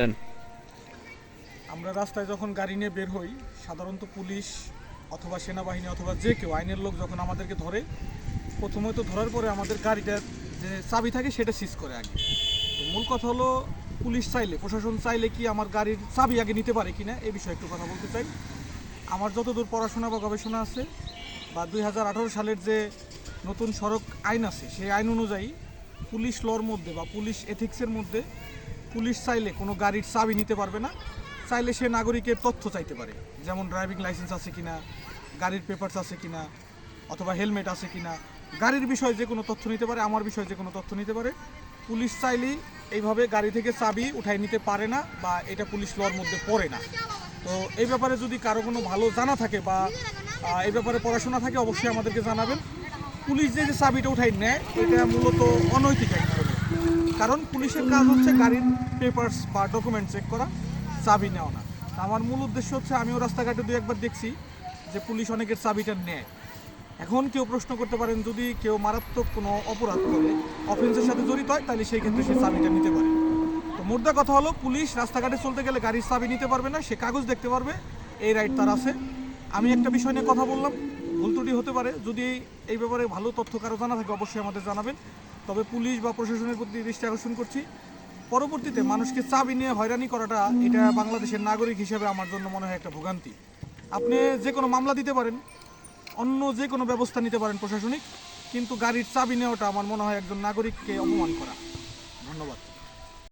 দেন। আমরা রাস্তায় যখন গাড়ি নিয়ে বের হই, সাধারণত পুলিশ অথবা সেনাবাহিনী অথবা যে কেউ আইনের লোক যখন আমাদেরকে ধরে, প্রথমে তো ধরার পরে আমাদের গাড়িটার যে চাবি থাকে সেটা সিজ করে আগে। তো মূল কথা হলো, পুলিশ চাইলে, প্রশাসন চাইলে কি আমার গাড়ির চাবি আগে নিতে পারে কিনা, এ বিষয়ে একটু কথা বলতে চাই। আমার যতদূর পড়াশোনা বা গবেষণা আছে, বা দুই হাজার আঠারো সালের যে নতুন সড়ক আইন আছে, সেই আইন অনুযায়ী পুলিশ লর মধ্যে বা পুলিশ এথিক্সের মধ্যে পুলিশ চাইলে কোনো গাড়ির চাবি নিতে পারবে না, চাইলে সে নাগরিকের তথ্য চাইতে পারে। যেমন ড্রাইভিং লাইসেন্স আছে কিনা, গাড়ির পেপারস আছে কিনা, অথবা হেলমেট আছে কিনা। গাড়ির বিষয়ে যে কোনো তথ্য নিতে পারে, আমার বিষয়ে যে কোনো তথ্য নিতে পারে। পুলিশ চাইলেই এইভাবে গাড়ি থেকে চাবি উঠাই নিতে পারে না বা এটা পুলিশ লর মধ্যে পড়ে না। তো এই ব্যাপারে যদি কারও কোনো ভালো জানা থাকে বা এই ব্যাপারে পড়াশোনা থাকে, অবশ্যই আমাদেরকে জানাবেন। পুলিশ যে চাবিটা উঠাই নেয়, এটা মূলত অনৈতিক এক ধরনের। কারণ পুলিশের কাজ হচ্ছে গাড়ির পেপার্স বা ডকুমেন্ট চেক করা, চাবি নেওয়া না। আমার মূল উদ্দেশ্য হচ্ছে, আমিও রাস্তাঘাটে দু একবার দেখছি যে পুলিশ অনেকের চাবিটা নেয়। এখন কেউ প্রশ্ন করতে পারেন, যদি কেউ মারাত্মক কোনো অপরাধ করে অফেন্সের সাথে জড়িত হয়, তাহলে সেই ক্ষেত্রে সে চাবিটা নিতে পারে। তো মোদ্দা কথা হলো, পুলিশ রাস্তাঘাটে চলতে গেলে গাড়ির চাবি নিতে পারবে না, সে কাগজ দেখতে পারবে, এই রাইট তার আছে। আমি একটা বিষয় নিয়ে কথা বললাম ভুল ত্রুটি হতে পারে। যদি এই ব্যাপারে ভালো তথ্য কারও জানা থাকে, অবশ্যই আমাদের জানাবেন। তবে পুলিশ বা প্রশাসনের প্রতি দৃষ্টি আকর্ষণ করছি। পরবর্তীতে মানুষকে চাবি নিয়ে হয়রানি করাটা এটা বাংলাদেশের নাগরিক হিসেবে আমার জন্য মনে হয় একটা ভোগান্তি। আপনি যে কোনো মামলা দিতে পারেন, অন্য যে কোনো ব্যবস্থা নিতে পারেন প্রশাসনিক, কিন্তু গাড়ির চাবি নেওয়াটা আমার মনে হয় একজন নাগরিককে অপমান করা। ধন্যবাদ।